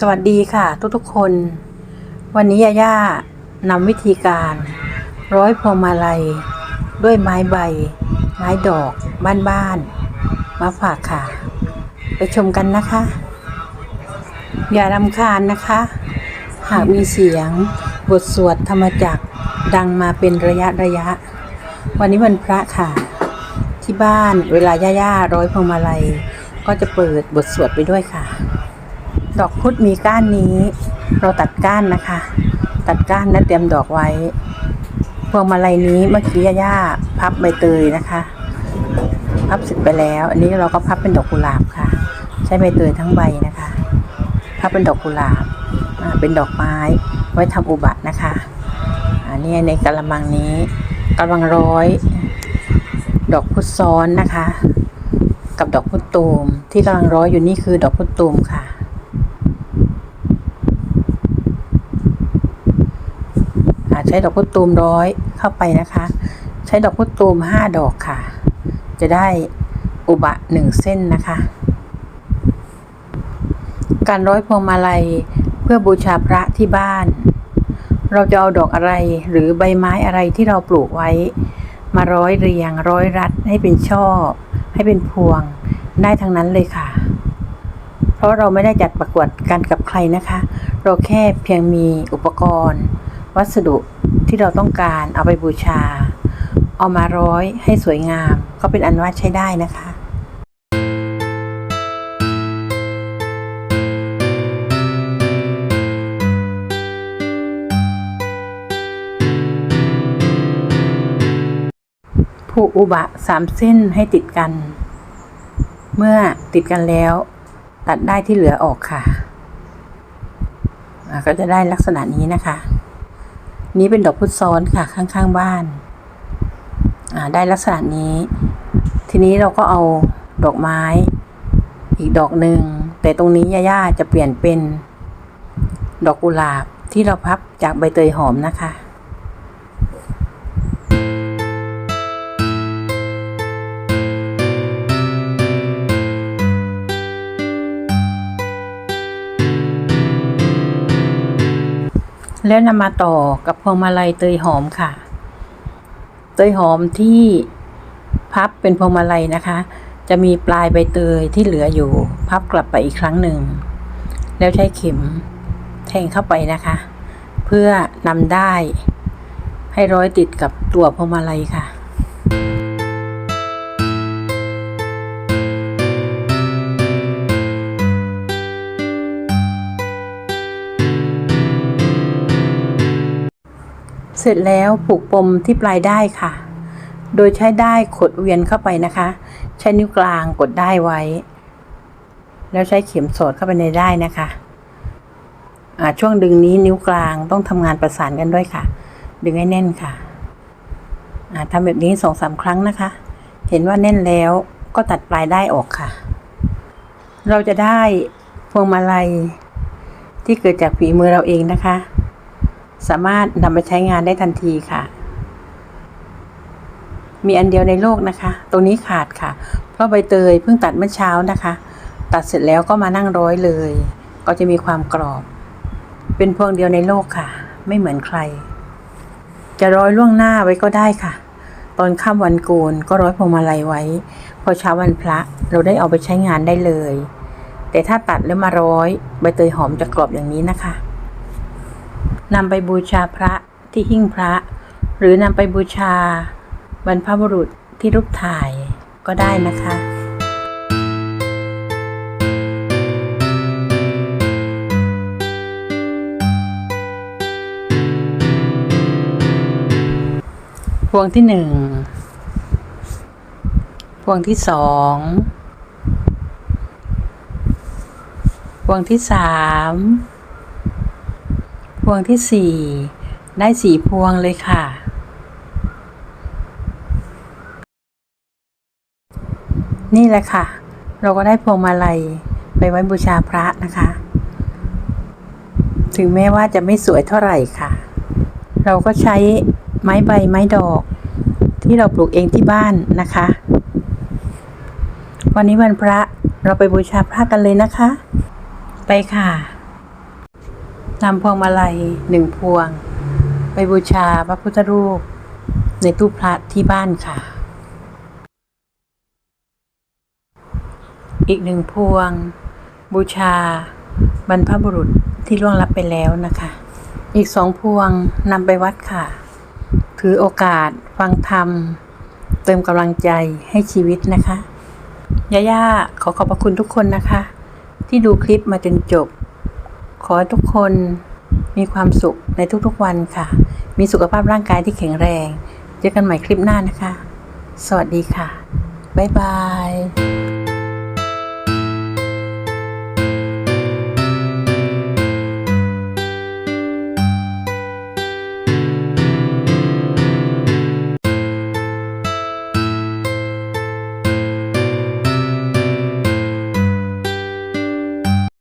สวัสดีค่ะทุกๆคน วันนี้ย่าย่านำวิธีการ ร้อยพวงมาลัย ด้วยไม้ใบ ไม้ดอกบ้านๆมาฝากค่ะ ไปชมกันนะคะ อย่ารำคาญนะคะ หากมีเสียงบทสวดธรรมจักดังมาเป็นระยะระยะ วันนี้วันพระค่ะ ที่บ้านเวลาย่าๆร้อยพวงมาลัย ก็จะเปิดบทสวดไปด้วยค่ะ ดอกพุธมีก้านนี้ เราตัดก้านนะคะ ตัดก้านและเตรียมดอกไว้ พวงมาลัยนี้เมื่อกี้ย่าพับใบเตยนะคะ พับเสร็จไปแล้ว อันนี้เราก็พับเป็นดอกกุหลาบค่ะ ใช้ใบเตยทั้งใบนะคะ พับเป็นดอกกุหลาบเป็นดอกไม้ ไว้ทำอุบัตินะคะอันนี้ในกระมังนี้กำลังร้อย ดอกพุธซ้อนนะคะ กับดอกพุธตูม ที่กำลังร้อยอยู่นี่คือดอกพุธตูมค่ะ อ่า ใช้ดอกพุธตูมร้อยเข้าไปนะคะ ใช้ดอกพุธตูมห้าดอกค่ะ จะได้อุบะหนึ่งเส้นนะคะ การร้อยพวงมาลัยเพื่อบูชาพระที่บ้าน เราจะเอาดอกอะไรหรือใบไม้อะไรที่เราปลูกไว้ มาร้อยเรียงร้อยรัดให้เป็นช่อ ให้เป็นพวงได้ทั้งนั้นเลยค่ะ เพราะเราไม่ได้จัดประกวดกันกับใครนะคะ เราแค่เพียงมีอุปกรณ์ วัสดุ ที่เราต้องการเอาไปบูชา เอามาร้อยให้สวยงาม ก็เป็นอันว่าใช้ได้นะคะผูกอุบะสามเส้นให้ติดกัน เมื่อติดกันแล้วตัดได้ที่เหลือออกค่ะ ก็จะได้ลักษณะนี้นะคะ นี้เป็นดอกพุธซ้อนค่ะข้างๆบ้านอ่าได้ลักษณะนี้ ทีนี้เราก็เอาดอกไม้ อีกดอกหนึ่งแต่ตรงนี้ย่าๆจะเปลี่ยนเป็น ดอกกุหลาบที่เราพับจากใบเตยหอมนะคะ แล้วนำมาต่อกับพวงมาลัยเตยหอมค่ะ เตยหอมที่พับเป็นพวงมาลัยนะคะ จะมีปลายใบเตยที่เหลืออยู่ พับกลับไปอีกครั้งหนึ่ง แล้วใช้เข็มแทงเข้าไปนะคะ เพื่อนำได้ให้ร้อยติดกับตัวพวงมาลัยค่ะ เสร็จแล้วผูกปมที่ปลายได้ค่ะ โดยใช้ได้ขดเวียนเข้าไปนะคะ ใช้นิ้วกลางกดได้ไว้ แล้วใช้เข็มสอดเข้าไปในได้นะคะอ่าช่วงดึงนี้นิ้วกลางต้องทำงานประสานกันด้วยค่ะ ดึงให้แน่นค่ะอ่าทำแบบนี้สองสามครั้งนะคะ เห็นว่าแน่นแล้วก็ตัดปลายได้ออกค่ะ เราจะได้พวงมาลัยที่เกิดจากฝีมือเราเองนะคะ สามารถนำไปใช้งานได้ทันทีค่ะ มีอันเดียวในโลกนะคะตรงนี้ขาดค่ะ เพราะใบเตยเพิ่งตัดเมื่อเช้านะคะ ตัดเสร็จแล้วก็มานั่งร้อยเลย ก็จะมีความกรอบ เป็นพวงเดียวในโลกค่ะ ไม่เหมือนใคร จะร้อยล่วงหน้าไว้ก็ได้ค่ะ ตอนค่ำวันโกนก็ร้อยพวงมาลัยไว้ พอเช้าวันพระเราได้เอาไปใช้งานได้เลย แต่ถ้าตัดแล้วมาร้อย ใบเตยหอมจะกรอบอย่างนี้นะคะ นำไปบูชาพระที่หิ้งพระ หรือนำไปบูชาบรรพบุรุษที่รูปถ่ายก็ได้นะคะพวงที่หนึ่งพวงที่สองพวงที่สาม พวงที่สี่ได้สี่พวงเลยค่ะ นี่แหละค่ะ เราก็ได้พวงมาลัยไปไว้บูชาพระนะคะ ถึงแม้ว่าจะไม่สวยเท่าไหร่ค่ะ เราก็ใช้ไม้ใบไม้ดอก ที่เราปลูกเองที่บ้านนะคะ วันนี้วันพระเราไปบูชาพระกันเลยนะคะ ไปค่ะ นำพวงมาลัยหนึ่งพวง ไปบูชาพระพุทธรูป ในตู้พระที่บ้านค่ะ อีกหนึ่งพวง บูชา บรรพบุรุษที่ล่วงลับไปแล้วนะคะ อีกสองพวงนำไปวัดค่ะ ถือโอกาสฟังธรรม เติมกำลังใจให้ชีวิตนะคะย่าย่าขอขอบพระคุณทุกคนนะคะ ที่ดูคลิปมาจนจบ ขอให้ทุกคนมีความสุขในทุกๆวันค่ะ มีสุขภาพร่างกายที่แข็งแรง เจอกันใหม่คลิปหน้านะคะ สวัสดีค่ะ บ๊ายบาย